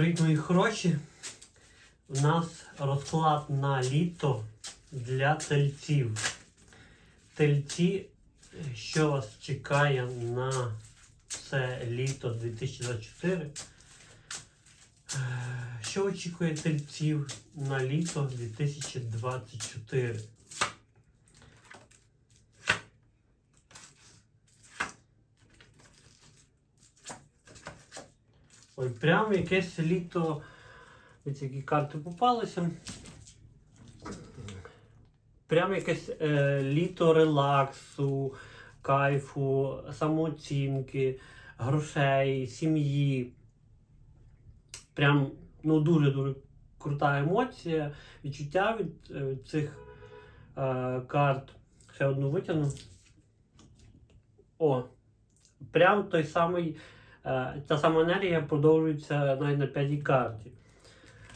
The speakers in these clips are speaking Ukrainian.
Привіт, мої хороші. У нас розклад на літо для тельців. Тельці, що вас чекає на це літо 2024? Е, Що очікує тельців на літо 2024? Ой, прям якесь літо. Ось які карти попалися. Прям якесь е, літо релаксу, кайфу, самооцінки, грошей, сім'ї. Прям ну, дуже-дуже крута емоція, відчуття від, е, від цих е, карт. Ще одну витягну. О! Прям той самий. Е, Та сама енергія продовжується навіть на п'ятій карті.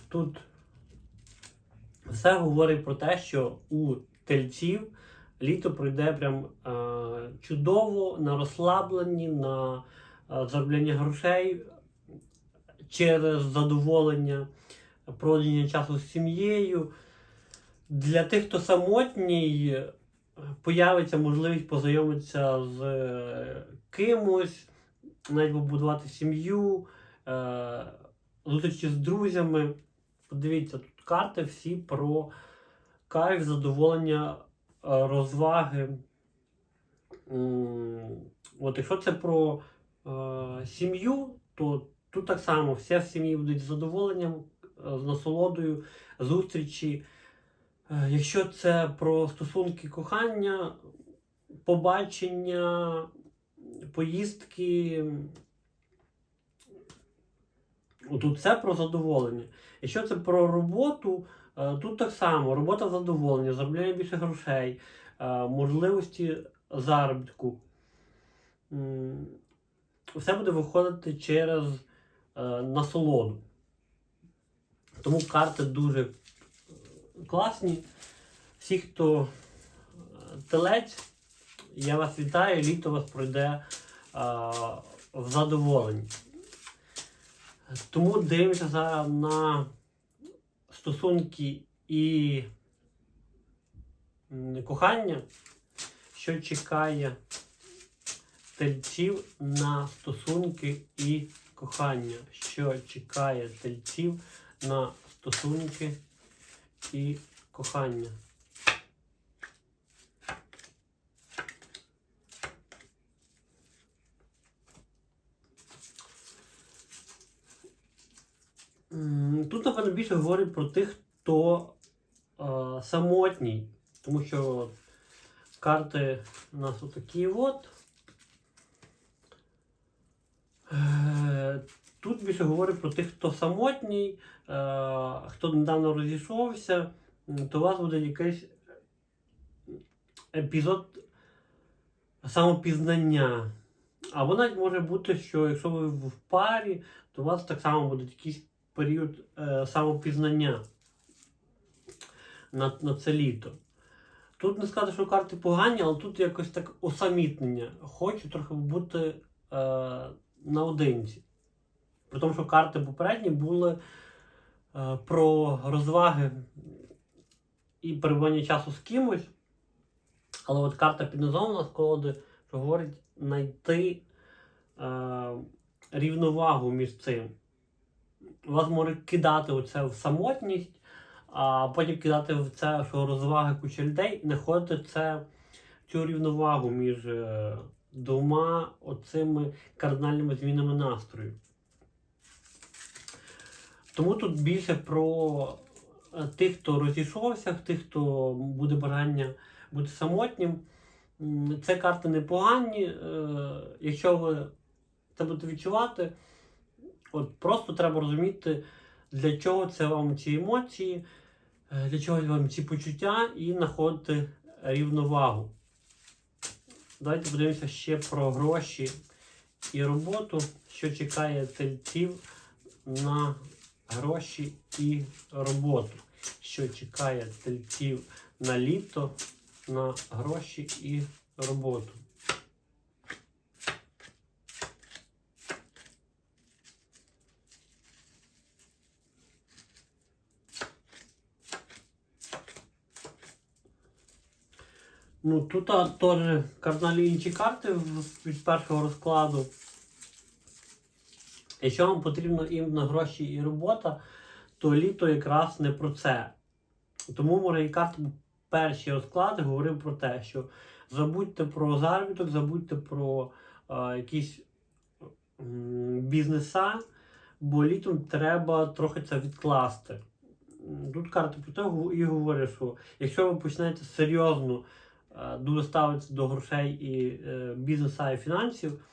Тут все говорить про те, що у тельців літо пройде прям е, чудово на розслабленні, на е, заробляння грошей через задоволення, проведення часу з сім'єю. Для тих, хто самотній, е, появиться можливість познайомитися з е, кимось навіть побудувати сім'ю, е, зустрічі з друзями. Подивіться, тут карти всі про кайф, задоволення, е, розваги. От, якщо це про е, сім'ю, то тут так само все в сім'ї будуть з задоволенням, е, з насолодою, зустрічі. Е, якщо це про стосунки кохання, побачення, поїздки. Тут все про задоволення. Якщо це про роботу, е, тут так само робота задоволення, заробляє більше грошей, е, можливості заробітку. Все буде виходити через е, насолоду. Тому карти дуже класні. Всі, хто телець, я вас вітаю, літо вас пройде в задоволенні. Тому дивимося зараз на стосунки і кохання, що чекає тельців на стосунки і кохання. Що чекає тельців на стосунки і кохання. Тут, напевно, більше говорить про тих, хто е, самотній, тому що карти у нас отакі от. Е, Тут більше говорить про тих, хто самотній, е, хто недавно розійшовся, то у вас буде якийсь епізод самопізнання. Або навіть може бути, що якщо ви в парі, то у вас так само буде якийсь період е, самопізнання на, на це літо. Тут не сказати, що карти погані, але тут якось так усамітнення. Хочу трохи бути е, наодинці. При тому, що карти попередні були е, про розваги і перебування часу з кимось. Але от карта під низом колоди, що говорить знайти е, рівновагу між цим. Вас може кидати оце в самотність, а потім кидати в це, що розваги куча людей, знаходити це, цю рівновагу між е, двома оцими кардинальними змінами настрою. Тому тут більше про е, тих, хто розійшовся, тих, хто буде бажання бути самотнім. Це карти непогані. е, Якщо ви це будете відчувати, от просто треба розуміти, для чого це вам ці емоції, е, для чого вам ці почуття і знаходити рівновагу. Давайте подивимося ще про гроші і роботу, що чекає тельців на гроші і роботу. Що чекає тельців на літо, на гроші і роботу. Ну, тут теж кардинально інші карти від першого розкладу. Якщо вам потрібно іменно гроші і робота, то літо якраз не про це. Тому морей карт перші розклади говорив про те, що забудьте про заробіток, забудьте про е, якісь бізнеса, бо літом треба трохи це відкласти. Тут карта про те і говорить, що якщо ви почнете серйозно дуже ставитися до грошей і е, бізнеса і фінансів,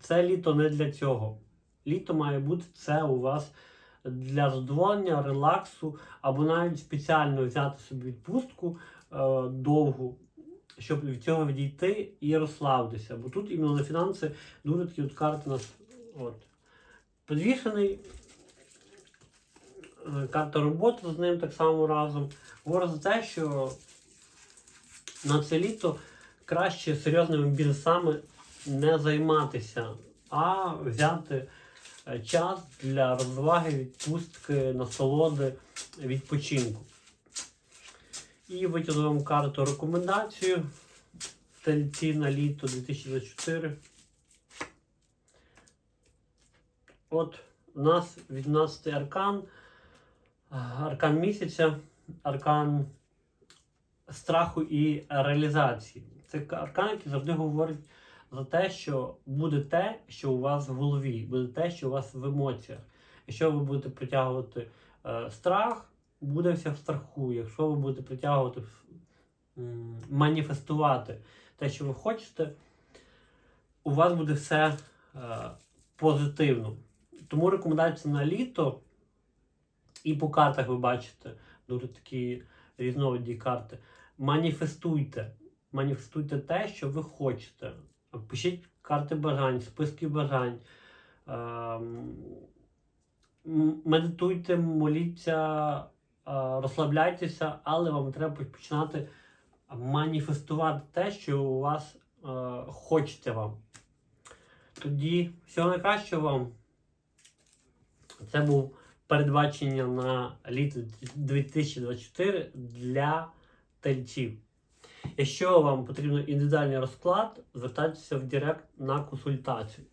це літо не для цього. Літо має бути це у вас для задоволення, релаксу, або навіть спеціально взяти собі відпустку е, довгу, щоб від цього відійти і розслабитися. Бо тут іменно на фінанси дуже такі от карти нас от, підвішений. Е, Карта роботи з ним так само разом. Говорить за те, що на це літо краще серйозними бізнесами не займатися, а взяти е, час для розваги, відпустки, насолоди, відпочинку. І витягну вам карту рекомендацію тельці на літо 2024. От у нас 18 аркан, аркан місяця, аркан страху і реалізації. Це аркан, який завжди говорить за те, що буде те, що у вас в голові, буде те, що у вас в емоціях. Якщо ви будете притягувати е, страх, буде все в страху. Якщо ви будете притягувати, м, маніфестувати те, що ви хочете, у вас буде все е, позитивно. Тому рекомендація на літо, і по картах ви бачите дуже такі різновиді карти. Маніфестуйте. Маніфестуйте те, що ви хочете. Пишіть карти бажань, списки бажань. Ем, Медитуйте, моліться, е, розслабляйтеся, але вам треба починати маніфестувати те, що у вас е, хочеться вам. Тоді всього найкращого вам. Це був передбачення на літо 2024 для тельців. Якщо вам потрібен індивідуальний розклад, звертайтеся в Директ на консультацію.